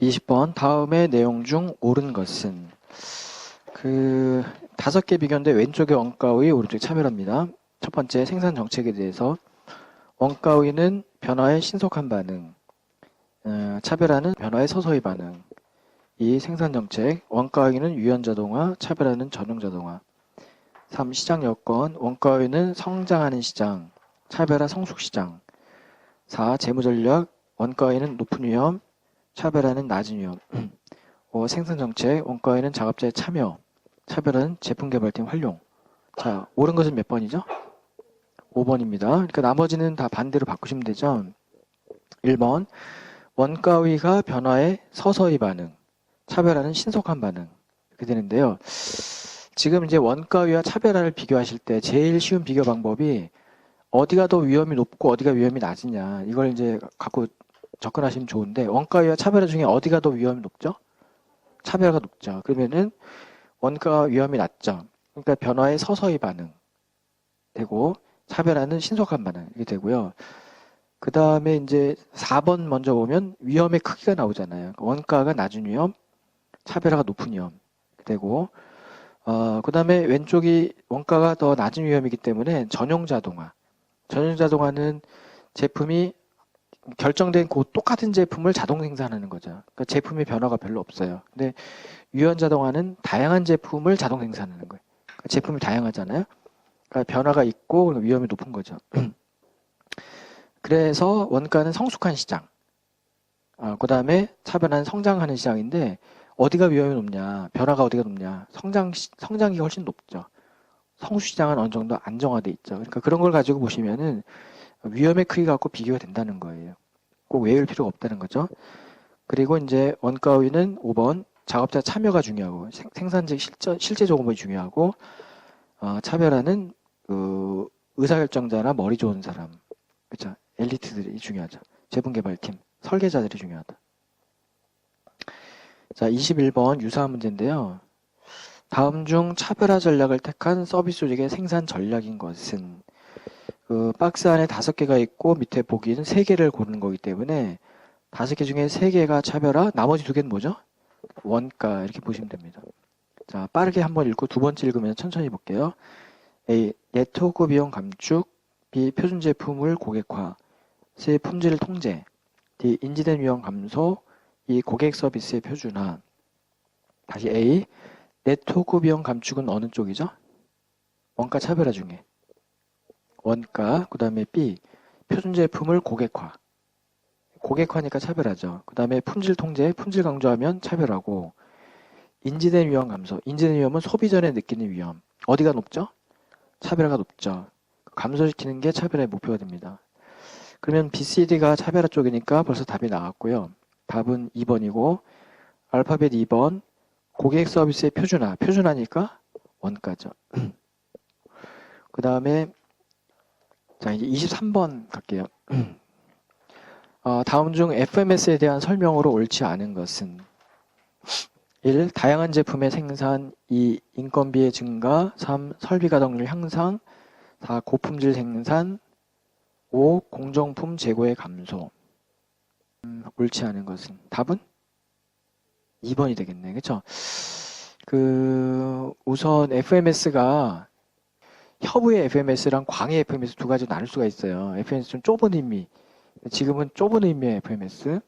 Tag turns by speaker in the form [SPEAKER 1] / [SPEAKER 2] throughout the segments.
[SPEAKER 1] 이십 번 다음의 내용 중 옳은 것은 그 다섯 개 비교인데 왼쪽에 원가의 오른쪽에 차별합니다. 첫 번째 생산 정책에 대해서 원가의는 변화에 신속한 반응, 어, 차별화는 변화에 서서히 반응. 이 생산 정책, 원가의는 유연 자동화, 차별화는 전용 자동화. 3. 시장 여건, 원가의는 성장하는 시장, 차별화 성숙 시장. 4. 재무 전략, 원가의는 높은 위험, 차별화는 낮은 위험. 5. 생산 정책, 원가에는 작업자의 참여, 차별화는 제품 개발팀 활용. 자, 옳은 것은 몇 번이죠? 5번입니다. 그러니까 나머지는 다 반대로 바꾸시면 되죠. 1번, 원가위가 변화에 서서히 반응, 차별화는 신속한 반응. 이렇게 되는데요. 지금 이제 원가위와 차별화를 비교하실 때 제일 쉬운 비교 방법이 어디가 더 위험이 높고 어디가 위험이 낮으냐. 이걸 이제 갖고 접근하시면 좋은데 원가위와 차별화 중에 어디가 더 위험이 높죠? 차별화가 높죠. 그러면은 원가 위험이 낮죠. 그러니까 변화에 서서히 반응 되고 차별화는 신속한 반응 이게 되고요. 그 다음에 이제 4번 먼저 보면 위험의 크기가 나오잖아요. 원가가 낮은 위험, 차별화가 높은 위험 되고 어, 그 다음에 왼쪽이 원가가 더 낮은 위험이기 때문에 전용 자동화. 전용 자동화는 제품이 결정된 그 똑같은 제품을 자동 생산하는 거죠. 그러니까 제품의 변화가 별로 없어요. 근데 유연 자동화는 다양한 제품을 자동 생산하는 거예요. 그러니까 제품이 다양하잖아요. 그러니까 변화가 있고 위험이 높은 거죠. 그래서 원가는 성숙한 시장. 어, 그 다음에 차별화는 성장하는 시장인데 어디가 위험이 높냐? 변화가 어디가 높냐? 성장 성장이 훨씬 높죠. 성수 시장은 어느 정도 안정화돼 있죠. 그러니까 그런 걸 가지고 보시면은 위험의 크기 갖고 비교가 된다는 거예요. 꼭 외울 필요가 없다는 거죠. 그리고 이제 원가위는 5번 작업자 참여가 중요하고 생, 생산직 실제, 실제 조건이 중요하고 어, 차별화는 그 의사결정자나 머리 좋은 사람 그렇죠 엘리트들이 중요하죠 제품 개발팀 설계자들이 중요하다 자 21번 유사한 문제인데요 다음 중 차별화 전략을 택한 서비스 조직의 생산 전략인 것은 그 박스 안에 다섯 개가 있고 밑에 보기는 세 개를 고르는 거기 때문에 다섯 개 중에 세 개가 차별화 나머지 두 개는 뭐죠? 원가 이렇게 보시면 됩니다. 자, 빠르게 한번 읽고 두 번째 읽으면 천천히 볼게요. A. 네트워크 비용 감축 B. 표준 제품을 고객화 C. 품질 통제 D. 인지된 위험 감소 E. 고객 서비스의 표준화 다시 A. 네트워크 비용 감축은 어느 쪽이죠? 원가 차별화 중에 원가, 그 다음에 B. 표준 제품을 고객화 고객화니까 차별하죠. 그 다음에 품질 통제, 품질 강조하면 차별하고 인지된 위험 감소. 인지된 위험은 소비 전에 느끼는 위험. 어디가 높죠? 차별화가 높죠. 감소시키는 게 차별화의 목표가 됩니다. 그러면 BCD가 차별화 쪽이니까 벌써 답이 나왔고요. 답은 2번이고 알파벳 2번 고객 서비스의 표준화. 표준화니까 원가죠. 그 다음에 자 이제 23번 갈게요. 어, 다음 중 FMS에 대한 설명으로 옳지 않은 것은 1. 다양한 제품의 생산 2. 인건비의 증가 3. 설비 가동률 향상 4. 고품질 생산 5. 공정품 재고의 감소 음, 옳지 않은 것은 답은 2번이 되겠네 그쵸 그 우선 FMS가 협의의 FMS랑 광의 FMS 두 가지 나눌 수가 있어요 FMS 좀 좁은 의미 지금은 좁은 의미의 FMS,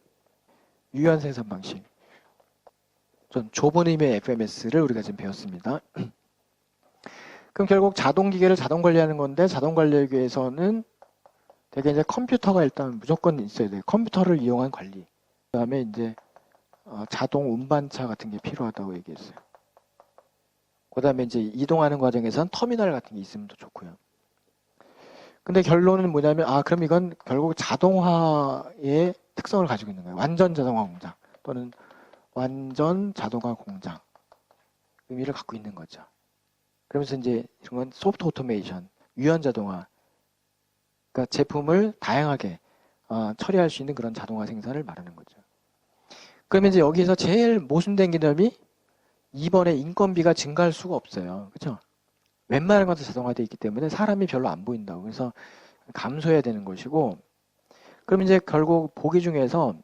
[SPEAKER 1] 유연 생산 방식. 전 좁은 의미의 FMS를 우리가 지금 배웠습니다. 그럼 결국 자동 기계를 자동 관리하는 건데 자동 관리하기 위해서는 되게 이제 컴퓨터가 일단 무조건 있어야 돼요. 컴퓨터를 이용한 관리. 그 다음에 이제 어, 자동 운반차 같은 게 필요하다고 얘기했어요. 그 다음에 이제 이동하는 과정에선 터미널 같은 게 있으면 더 좋고요. 근데 결론은 뭐냐면 아 그럼 이건 결국 자동화의 특성을 가지고 있는 거예요. 완전 자동화 공장 또는 완전 자동화 공장 의미를 갖고 있는 거죠. 그러면서 이제 이런 건 소프트 오토메이션, 유연 자동화, 그러니까 제품을 다양하게 어, 처리할 수 있는 그런 자동화 생산을 말하는 거죠. 그러면 이제 여기서 제일 모순된 개념이 2번에 인건비가 증가할 수가 없어요. 그렇죠? 웬만한 것도 자동화되어 있기 때문에 사람이 별로 안 보인다고. 그래서 감소해야 되는 것이고 그럼 이제 결국 보기 중에서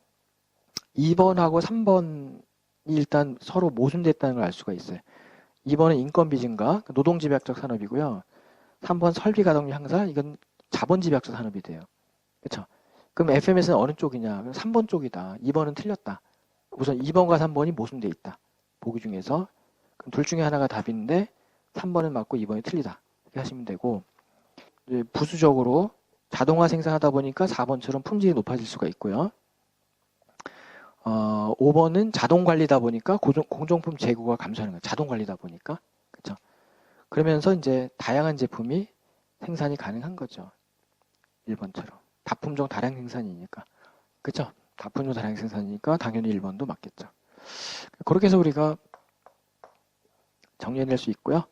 [SPEAKER 1] 2번하고 3번이 일단 서로 모순됐다는 걸 알 수가 있어요. 2번은 인건비 증가, 노동집약적 산업이고요. 3번 설비 가동률 향상, 이건 자본 집약적 산업이 돼요. 그렇죠? 그럼 FMS는 어느 쪽이냐? 3번 쪽이다. 2번은 틀렸다. 우선 2번과 3번이 모순돼 있다. 보기 중에서 그럼 둘 중에 하나가 답인데 3번은 맞고 2번이 틀리다. 이렇게 하시면 되고 부수적으로 자동화 생산하다 보니까 4번처럼 품질이 높아질 수가 있고요. 어, 5번은 자동 관리다 보니까 고정, 공정품 재고가 감소하는 거예요. 자동 관리다 보니까. 그렇죠? 그러면서 이제 다양한 제품이 생산이 가능한 거죠. 1번처럼. 다품종 다량 생산이니까. 그렇죠? 다품종 다량 생산이니까 당연히 1번도 맞겠죠. 그렇게 해서 우리가 정리해낼 수 있고요.